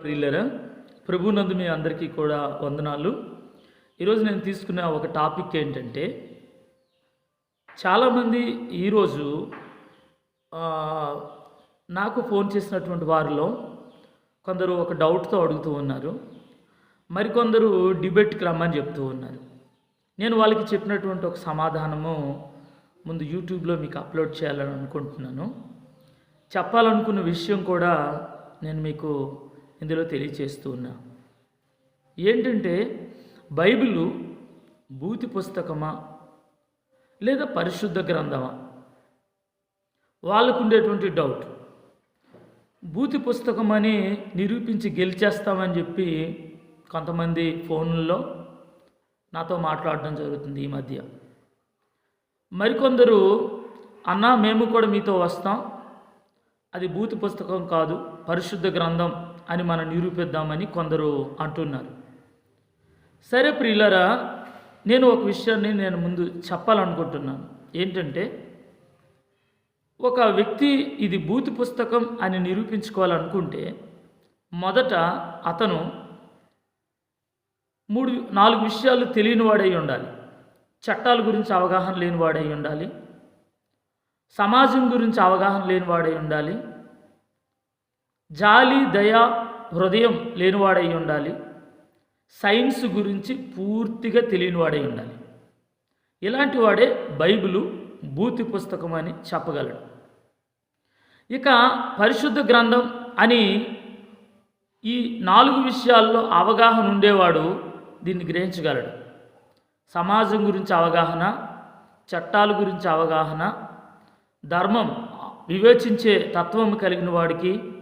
ప్రియులరా ప్రభునందు మీ అందరికీ కూడా వందనాలు. ఈరోజు నేను తీసుకున్న ఒక టాపిక్ ఏంటంటే చాలామంది ఈరోజు నాకు ఫోన్ చేసినటువంటి వారిలో కొందరు ఒక డౌట్తో అడుగుతూ ఉన్నారు. మరికొందరు డిబేట్కి రమ్మని చెప్తూ ఉన్నారు. నేను వాళ్ళకి చెప్పినటువంటి ఒక సమాధానము ముందు యూట్యూబ్లో మీకు అప్లోడ్ చేయాలని అనుకుంటున్నాను. చెప్పాలనుకున్న విషయం కూడా నేను మీకు ఇందులో తెలియచేస్తూ ఉన్నా ఏంటంటే బైబిలు భూతి పుస్తకమా? లేదా పరిశుద్ధ గ్రంథమా? వాళ్ళకు ఉండేటువంటి డౌట్. భూతి పుస్తకం అని నిరూపించి గెలిచేస్తామని చెప్పి కొంతమంది ఫోన్లలో నాతో మాట్లాడడం జరుగుతుంది ఈ మధ్య. మరికొందరు అన్నా మేము కూడా మీతో వస్తాం. అది భూతి పుస్తకం కాదు పరిశుద్ధ గ్రంథం. అని మనం నిరూపిద్దామని కొందరు అంటున్నారు. సరే ప్రియులరా నేను ఒక విషయాన్ని నేను ముందు చెప్పాలనుకుంటున్నాను. ఏంటంటే ఒక వ్యక్తి ఇది భూతి పుస్తకం అని నిరూపించుకోవాలనుకుంటే మొదట అతను మూడు నాలుగు విషయాలు తెలియని వాడై ఉండాలి. చట్టాల గురించి అవగాహన లేని వాడై ఉండాలి. సమాజం గురించి అవగాహన లేనివాడై ఉండాలి. జాలి దయ హృదయం లేనివాడై ఉండాలి. సైన్స్ గురించి పూర్తిగా తెలియనివాడై ఉండాలి. ఇలాంటి వాడే బైబిలు భూతి పుస్తకం అని చెప్పగలడు. ఇక పరిశుద్ధ గ్రంథం అని ఈ నాలుగు విషయాల్లో అవగాహన ఉండేవాడు దీన్ని గ్రహించగలడు. సమాజం గురించి అవగాహన చట్టాల గురించి అవగాహన ధర్మం వివేచించే తత్వం కలిగిన వాడికి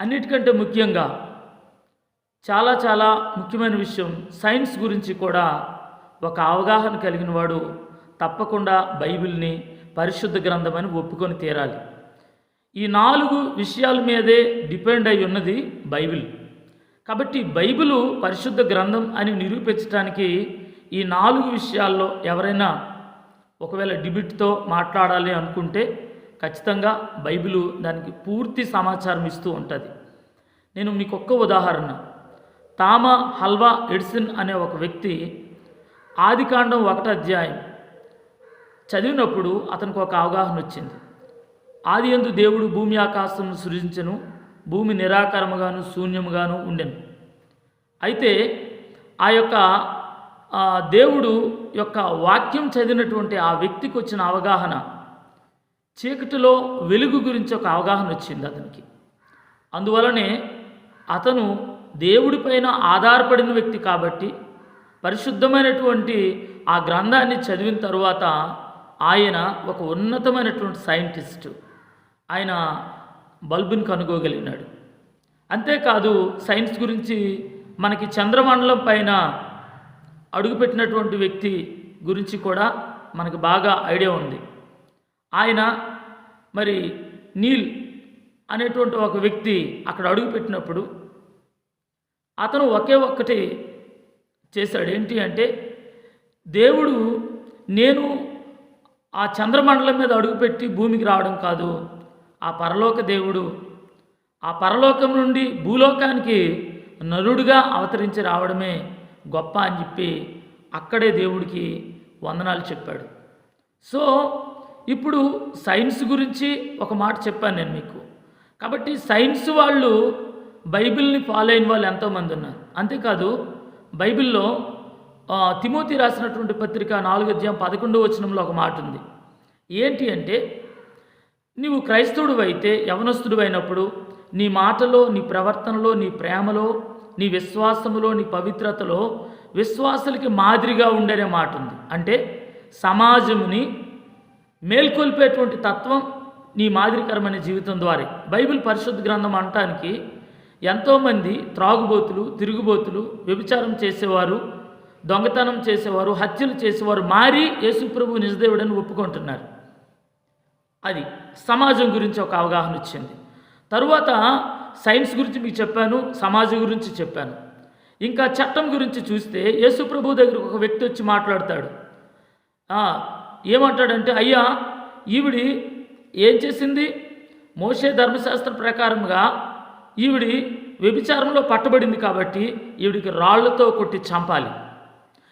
అన్నిటికంటే ముఖ్యంగా చాలా చాలా ముఖ్యమైన విషయం సైన్స్ గురించి కూడా ఒక అవగాహన కలిగిన వాడు తప్పకుండా బైబిల్ని పరిశుద్ధ గ్రంథమని ఒప్పుకొని తీరాలి. ఈ నాలుగు విషయాల మీదే డిపెండ్ అయి ఉన్నది బైబిల్. కాబట్టి బైబిలు పరిశుద్ధ గ్రంథం అని నిరూపించడానికి ఈ నాలుగు విషయాల్లో ఎవరైనా ఒకవేళ డిబిట్తో మాట్లాడాలి అనుకుంటే ఖచ్చితంగా బైబిలు దానికి పూర్తి సమాచారం ఇస్తూ ఉంటుంది. నేను మీకు ఒక్క ఉదాహరణ. తామా హల్వా ఎడిసన్ అనే ఒక వ్యక్తి ఆదికాండం ఒకటి అధ్యాయం చదివినప్పుడు అతనికి ఒక అవగాహన వచ్చింది. ఆది ఎందు దేవుడు భూమి ఆకాశం సృజించను భూమి నిరాకారముగాను శూన్యముగాను ఉండెను. అయితే ఆ యొక్క దేవుడు యొక్క వాక్యం చదివినటువంటి ఆ వ్యక్తికి వచ్చిన అవగాహన చీకటిలో వెలుగు గురించి ఒక అవగాహన వచ్చింది అతనికి. అందువలనే అతను దేవుడిపైన ఆధారపడిన వ్యక్తి కాబట్టి పరిశుద్ధమైనటువంటి ఆ గ్రంథాన్ని చదివిన తరువాత ఆయన ఒక ఉన్నతమైనటువంటి సైంటిస్టు. ఆయన బల్బుని కనుగోగలిగినాడు. అంతేకాదు సైన్స్ గురించి మనకి చంద్రమండలం పైన అడుగుపెట్టినటువంటి వ్యక్తి గురించి కూడా మనకు బాగా ఐడియా ఉంది. ఆయన మరి నీల్ అనేటువంటి ఒక వ్యక్తి అక్కడ అడుగుపెట్టినప్పుడు అతను ఒకే ఒక్కటి చేశాడు. ఏంటి అంటే దేవుడు నేను ఆ చంద్రమండలం మీద అడుగుపెట్టి భూమికి రావడం కాదు. ఆ పరలోక దేవుడు ఆ పరలోకం నుండి భూలోకానికి నరుడుగా అవతరించి రావడమే గొప్ప అని చెప్పి అక్కడే దేవుడికి వందనాలు చెప్పాడు. సో ఇప్పుడు సైన్స్ గురించి ఒక మాట చెప్పాను నేను మీకు. కాబట్టి సైన్స్ వాళ్ళు బైబిల్ని ఫాలో అయిన వాళ్ళు ఎంతోమంది ఉన్నారు. అంతేకాదు బైబిల్లో తిమోతి రాసినటువంటి పత్రిక నాలుగు అధ్యాయం పదకొండవ వచనంలో ఒక మాట ఉంది. ఏంటి అంటే నీవు క్రైస్తవుడు అయితే యవనస్తుడు అయినప్పుడు నీ మాటలో నీ ప్రవర్తనలో నీ ప్రేమలో నీ విశ్వాసములో నీ పవిత్రతలో విశ్వాసులకి మాదిరిగా ఉండనే మాట ఉంది. అంటే సమాజముని మేల్కొల్పేటువంటి తత్వం నీ మాదిరికరమైన జీవితం ద్వారా. బైబిల్ పరిశుద్ధ గ్రంథం అనటానికి ఎంతోమంది త్రాగుబోతులు తిరుగుబోతులు వ్యభిచారం చేసేవారు దొంగతనం చేసేవారు హత్యలు చేసేవారు మారి యేసుప్రభు నిజదేవుడని ఒప్పుకుంటున్నారు. అది సమాజం గురించి ఒక అవగాహన వచ్చింది తరువాత సైన్స్ గురించి మీకు చెప్పాను సమాజం గురించి చెప్పాను. ఇంకా చట్టం గురించి చూస్తే యేసుప్రభు దగ్గర ఒక వ్యక్తి వచ్చి మాట్లాడతాడు. ఏమంటాడంటే అయ్యా ఈవిడి ఏం చేసింది? మోసే ధర్మశాస్త్రం ప్రకారంగా ఈవిడి వ్యభిచారంలో పట్టబడింది కాబట్టి ఈవిడికి రాళ్ళతో కొట్టి చంపాలి.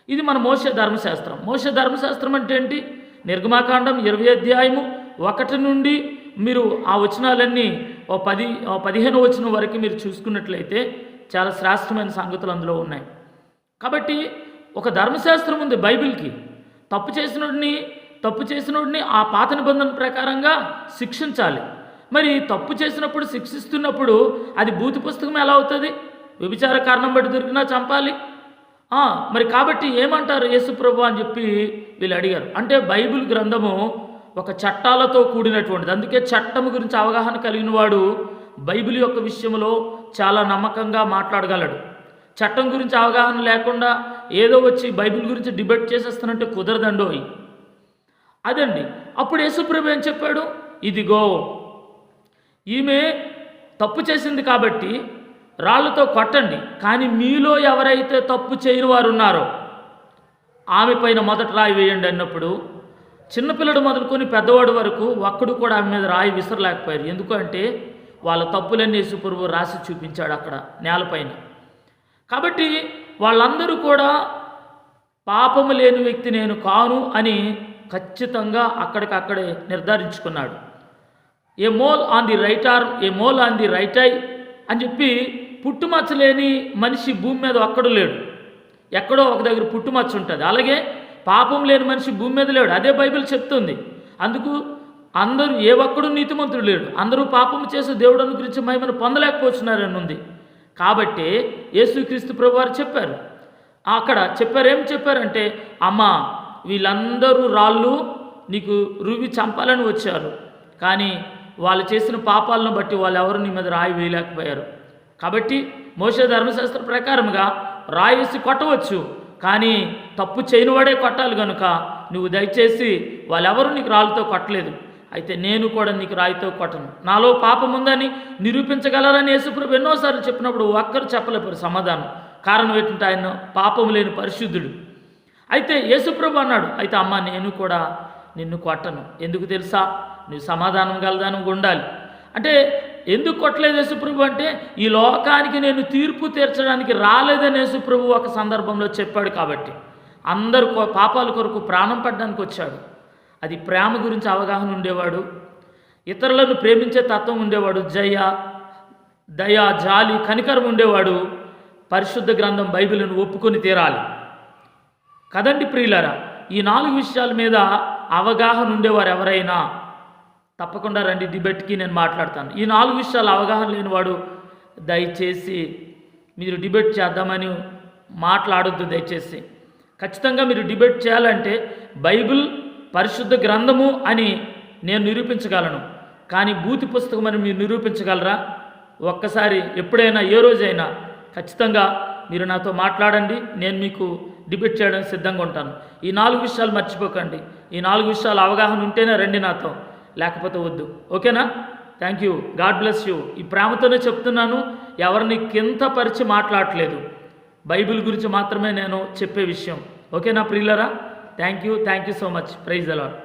ఇది మన మోసే ధర్మశాస్త్రం. మోసే ధర్మశాస్త్రం అంటే ఏంటి? నిర్గమాకాండం ఇరవై అధ్యాయము ఒకటి నుండి మీరు ఆ వచనాలన్నీ ఓ పది ఓ పదిహేను వచనం వరకు మీరు చూసుకున్నట్లయితే చాలా శ్రేష్టమైన సంగతులు అందులో ఉన్నాయి. కాబట్టి ఒక ధర్మశాస్త్రం ఉంది బైబిల్కి. తప్పు చేసినోడిని తప్పు చేసినోడిని ఆ పాత నిబంధన ప్రకారంగా శిక్షించాలి. మరి తప్పు చేసినప్పుడు శిక్షిస్తున్నప్పుడు అది భూతి పుస్తకం ఎలా అవుతుంది? వ్యభిచార కారణం బట్టి దొరికినా చంపాలి. మరి కాబట్టి ఏమంటారు యేసుప్రభు అని చెప్పి వీళ్ళు అడిగారు. అంటే బైబిల్ గ్రంథము ఒక చట్టాలతో కూడినటువంటిది. అందుకే చట్టం గురించి అవగాహన కలిగిన వాడు బైబిల్ యొక్క విషయంలో చాలా నమ్మకంగా మాట్లాడగలడు. చట్టం గురించి అవగాహన లేకుండా ఏదో వచ్చి బైబిల్ గురించి డిబేట్ చేసేస్తానంటే కుదరదండోయి. అదండి. అప్పుడు యేసుప్రభు ఏం చెప్పాడు? ఇదిగో ఈమె తప్పు చేసింది కాబట్టి రాళ్ళతో కొట్టండి కానీ మీలో ఎవరైతే తప్పు చేయని వారు ఉన్నారో ఆమె పైన మొదట రాయి వేయండి అన్నప్పుడు చిన్నపిల్లడు మొదలుకొని పెద్దవాడు వరకు ఒక్కడు కూడా ఆమె మీద రాయి విసరలేకపోయారు. ఎందుకంటే వాళ్ళ తప్పులన్నీ యేసుప్రభు రాసి చూపించాడు అక్కడ నేలపైన కాబట్టి వాళ్ళందరూ కూడా పాపము లేని వ్యక్తి నేను కాను అని ఖచ్చితంగా అక్కడికక్కడే నిర్ధారించుకున్నాడు. A mole on the right arm a mole on the right eye అని చెప్పి పుట్టుమచ్చలేని మనిషి భూమి మీద ఒక్కడు లేడు. ఎక్కడో ఒక దగ్గర పుట్టుమచ్చ ఉంటుంది. అలాగే పాపం లేని మనిషి భూమి మీద లేడు. అదే బైబిల్ చెప్తుంది. అందుకు అందరూ ఏ ఒక్కడు నీతిమంతుడు లేడు. అందరూ పాపం చేసి దేవుడు అనుగ్రహించి మహిమను పొందలేకపోతున్నారని ఉంది. కాబట్టి యేసుక్రీస్తు ప్రభు వారు చెప్పారు. అక్కడ చెప్పారు ఏం చెప్పారంటే అమ్మ వీళ్ళందరూ రాళ్ళు నీకు రువి చంపాలని వచ్చారు. కానీ వాళ్ళు చేసిన పాపాలను బట్టి వాళ్ళు ఎవరు నీ మీద రాయి వేయలేకపోయారు. కాబట్టి మోసే ధర్మశాస్త్ర ప్రకారముగా రాయిసి కొట్టవచ్చు. కానీ తప్పు చేయనివాడే కొట్టాలి కనుక నువ్వు దయచేసి వాళ్ళెవరు నీకు రాళ్ళతో కొట్టలేదు. అయితే నేను కూడా నీకు రాయితో కొట్టను. నాలో పాపం ఉందని నిరూపించగలరని యేసుప్రభు ఎన్నోసార్లు చెప్పినప్పుడు ఒక్కరు చెప్పలేపారు సమాధానం. కారణం ఏంటంటే ఆయన పాపం లేని పరిశుద్ధుడు. అయితే యేసుప్రభు అన్నాడు అయితే అమ్మ నేను కూడా నిన్ను కొట్టను. ఎందుకు తెలుసా? నువ్వు సమాధానం గలదానం ఉండాలి అంటే ఎందుకు కొట్టలేదు యేసుప్రభు అంటే ఈ లోకానికి నేను తీర్పు తీర్చడానికి రాలేదని యేసుప్రభు ఒక సందర్భంలో చెప్పాడు కాబట్టి. అందరు పాపాల కొరకు ప్రాణం పడ్డానికి వచ్చాడు. అది ప్రేమ గురించి అవగాహన ఉండేవాడు. ఇతరులను ప్రేమించే తత్వం ఉండేవాడు. జయ దయ జాలి కనికరం ఉండేవాడు. పరిశుద్ధ గ్రంథం బైబిల్ను ఒప్పుకొని తీరాలి. కదండి ప్రియులరా ఈ నాలుగు విషయాల మీద అవగాహన ఉండేవారు ఎవరైనా? తప్పకుండా రండి డిబేట్కి నేను మాట్లాడతాను. ఈ నాలుగు విషయాలు అవగాహన లేనివాడు దయచేసి మీరు డిబేట్ చేద్దామని మాట్లాడొద్దు దయచేసి. ఖచ్చితంగా మీరు డిబేట్ చేయాలంటే బైబిల్ పరిశుద్ధ గ్రంథము అని నేను నిరూపించగలను. కానీ భూతి పుస్తకం అని మీరు నిరూపించగలరా? ఒక్కసారి ఎప్పుడైనా ఏ రోజైనా ఖచ్చితంగా మీరు నాతో మాట్లాడండి. నేను మీకు డిబేట్ చేయడానికి సిద్ధంగా ఉంటాను. ఈ నాలుగు విషయాలు మర్చిపోకండి. ఈ నాలుగు విషయాలు అవగాహన ఉంటేనే రండి నాతో. లేకపోతే వద్దు. ఓకేనా? Thank you god bless you ఈ ప్రేమతోనే చెప్తున్నాను. ఎవరిని కింద పరిచి మాట్లాడట్లేదు. బైబిల్ గురించి మాత్రమే నేను చెప్పే విషయం. ఓకేనా ప్రియులరా? Thank you thank you so much praise అలాడ్